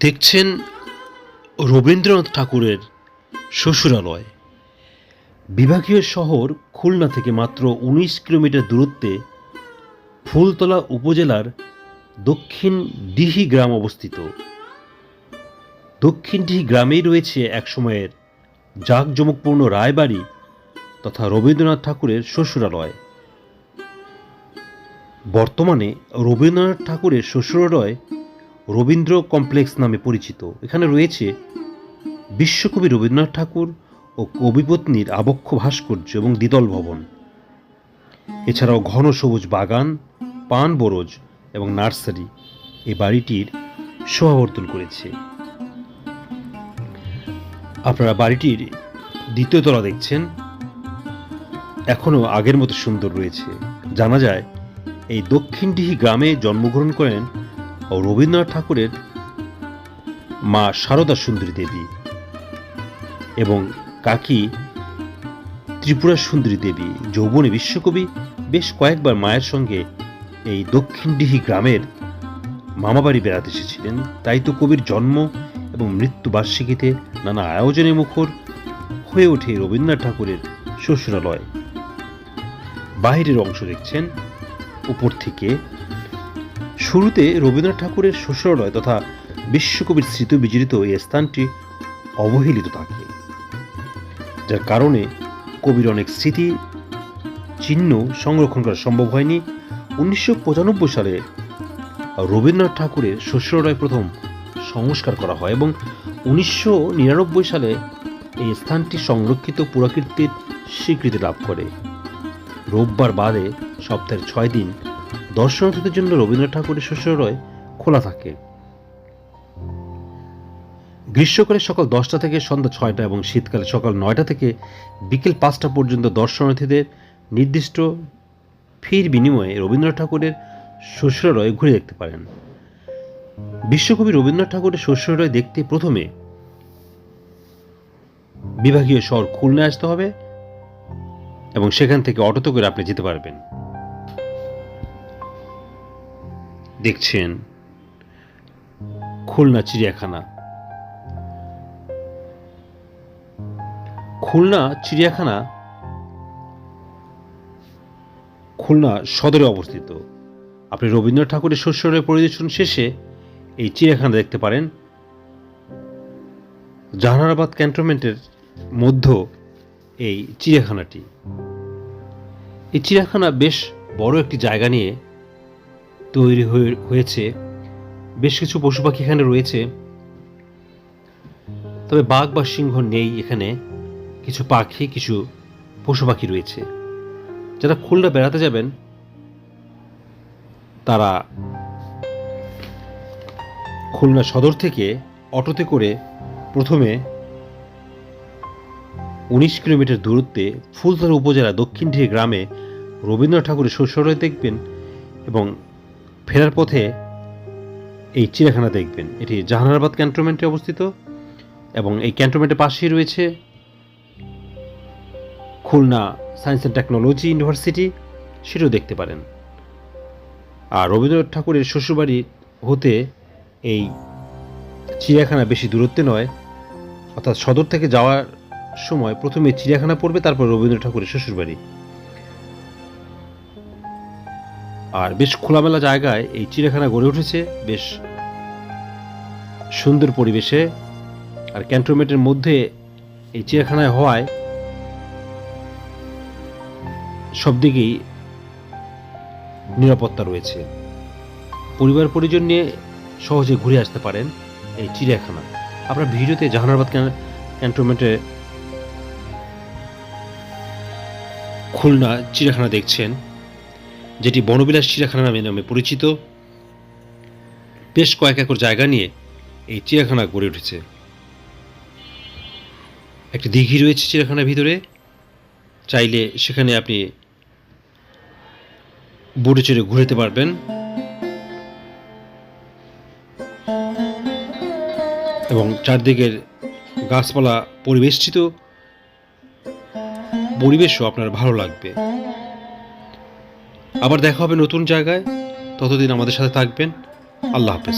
দেখছেন রবীন্দ্রনাথ ঠাকুরের শ্বশুরালয়। বিভাগীয় শহর খুলনা থেকে মাত্র উনিশ কিলোমিটার দূরত্বে ফুলতলা উপজেলার দক্ষিণ ডিহি গ্রাম অবস্থিত। দক্ষিণ ডিহি গ্রামেই রয়েছে একসময়ের জাঁকজমকপূর্ণ রায়বাড়ি তথা রবীন্দ্রনাথ ঠাকুরের শ্বশুরালয়। বর্তমানে রবীন্দ্রনাথ ঠাকুরের শ্বশুরালয় রবীন্দ্র কমপ্লেক্স নামে পরিচিত। এখানে রয়েছে বিশ্বকবি রবীন্দ্রনাথ ঠাকুর ও কবিপত্নীর আবক্ষ ভাস্কর্য এবং দ্বিতল ভবন। এছাড়াও ঘন সবুজ বাগান, পান বরজ এবং নার্সারি এই বাড়িটির শোভাবর্ধন করেছে। আপনারা বাড়িটির দ্বিতীয় তলা দেখছেন। এখনও আগের মতো সুন্দর রয়েছে। জানা যায়, এই দক্ষিণডিহি গ্রামে জন্মগ্রহণ করেন ও রবীন্দ্রনাথ ঠাকুরের মা সারদা সুন্দরী দেবী এবং কাকি ত্রিপুরা সুন্দরী দেবী যৌবনে বিশ্বকবি বেশ কয়েকবার মায়ের সঙ্গে এই দক্ষিণডিহি গ্রামের মামাবাড়ি বেড়াতে এসেছিলেন। তাই তো কবির জন্ম এবং মৃত্যু বার্ষিকীতে নানা আয়োজনে মুখর হয়ে ওঠে রবীন্দ্রনাথ ঠাকুরের শ্বশুরালয়। বাইরের অংশ দেখছেন, উপর থেকে শুরুতে রবীন্দ্রনাথ ঠাকুরের শ্বশুরালয় তথা বিশ্বকবির স্মৃতি বিজড়িত এই স্থানটি অবহেলিত থাকে, যার কারণে কবির অনেক স্মৃতি চিহ্ন সংরক্ষণ করা সম্ভব হয়নি। উনিশশো পঁচানব্বই সালে রবীন্দ্রনাথ ঠাকুরের শ্বশুরালয় প্রথম সংস্কার করা হয় এবং উনিশশো নিরানব্বই সালে এই স্থানটি সংরক্ষিত পুরাকীর্তির স্বীকৃতি লাভ করে। রোববার বাদে সপ্তাহের ছয় দিন দর্শনার্থীদের জন্য রবীন্দ্রনাথ ঠাকুরের শ্বশুরালয় খোলা থাকে। গ্রীষ্মকালে সকাল দশটা থেকে সন্ধ্যা ছয়টা এবং শীতকালে সকাল নয়টা থেকে বিকেল পাঁচটা পর্যন্ত দর্শনার্থীদের নির্দিষ্ট ফির বিনিময়ে রবীন্দ্রনাথ ঠাকুরের শ্বশুরালয় ঘুরে দেখতে পারেন। বিশ্বকবি রবীন্দ্রনাথ ঠাকুরের শ্বশুরালয় দেখতে প্রথমে বিভাগীয় শহর খুলনায় আসতে হবে এবং সেখান থেকে অটোতে করে আপনি যেতে পারবেন। দেখছেন খুলনা চিড়িয়াখানা। খুলনা চিড়িয়াখানা খুলনা সদরে অবস্থিত। আপনি রবীন্দ্রনাথ ঠাকুরের শ্বশুরের পরিদর্শন শেষে এই চিড়িয়াখানা দেখতে পারেন। জাহানারাবাদ ক্যান্টনমেন্টের মধ্য এই চিড়িয়াখানাটি। এই চিড়িয়াখানা বেশ বড় একটি জায়গা নিয়ে তৈরি হয়ে- হয়েছে। বেশ কিছু পশু পাখি এখানে রয়েছে। তবে বাঘ বা সিংহ নেই এখানে। কিছু পাখি, কিছু পশু পাখি রয়েছে। যারা খুলনা বেড়াতে যাবেন, তারা খুলনা সদর থেকে অটোতে করে প্রথমে উনিশ কিলোমিটার দূরত্বে ফুলতলা উপজেলা দক্ষিণডিহি গ্রামে রবীন্দ্রনাথ ঠাকুরের শ্বশুরালয় দেখবেন এবং ফেরার পথে এই চিড়িয়াখানা দেখবেন। এটি জাহানারাবাদ ক্যান্টনমেন্টে অবস্থিত এবং এই ক্যান্টনমেন্টের পাশেই রয়েছে Khulna science and technology university, সেটাও দেখতে পারেন। আর রবীন্দ্রনাথ ঠাকুরের শ্বশুরবাড়ি হতে এই চিড়িয়াখানা বেশি দূরত্বে নয়, অর্থাৎ সদর থেকে যাওয়ার সময় প্রথমে চিড়িয়াখানা পড়বে, তারপর রবীন্দ্রনাথ ঠাকুরের শ্বশুরবাড়ি। আর বেশ খোলামেলা জায়গায় এই চিড়িয়াখানা গড়ে উঠেছে বেশ সুন্দর পরিবেশে। আর ক্যান্টনমেন্টের মধ্যে এই চিড়িয়াখানায় হওয়ায় সব দিকেই নিরাপত্তা রয়েছে। পরিবার পরিজন নিয়ে সহজে ঘুরে আসতে পারেন এই চিড়িয়াখানা। আপনার ভিডিওতে জাহানাবাদ ক্যান- ক্যান্টনমেন্টে খুলনা চিড়িয়াখানা দেখছেন। যেটি বনবিলাস চিড়িয়াখানা নামে নামে পরিচিত, বেশ কয়েক একর জায়গা নিয়ে এই চিড়িয়াখানা গড়ে উঠেছে। একটি দিঘি রয়েছে চিড়িয়াখানার ভিতরে। চাইলে সেখানে আপনি বোটে চড়ে ঘুরেতে পারবেন। এবং চারদিকের গাছপালা পরিবেষ্টিত। পরিবেশও আপনার ভালো লাগবে। আবার দেখা হবে নতুন জায়গায়। ততদিন আমাদের সাথে থাকবেন। আল্লাহ হাফেজ।